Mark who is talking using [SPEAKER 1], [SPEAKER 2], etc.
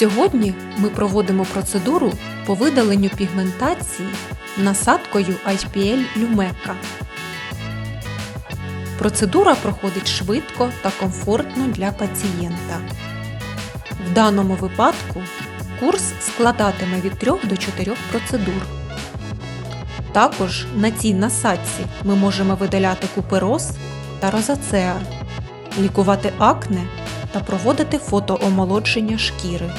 [SPEAKER 1] Сьогодні ми проводимо процедуру по видаленню пігментації насадкою IPL Lumecca. Процедура проходить швидко та комфортно для пацієнта. В даному випадку курс складатиме від 3 до 4 процедур. Також на цій насадці ми можемо видаляти купероз та розацеа, лікувати акне та проводити фотоомолодження шкіри.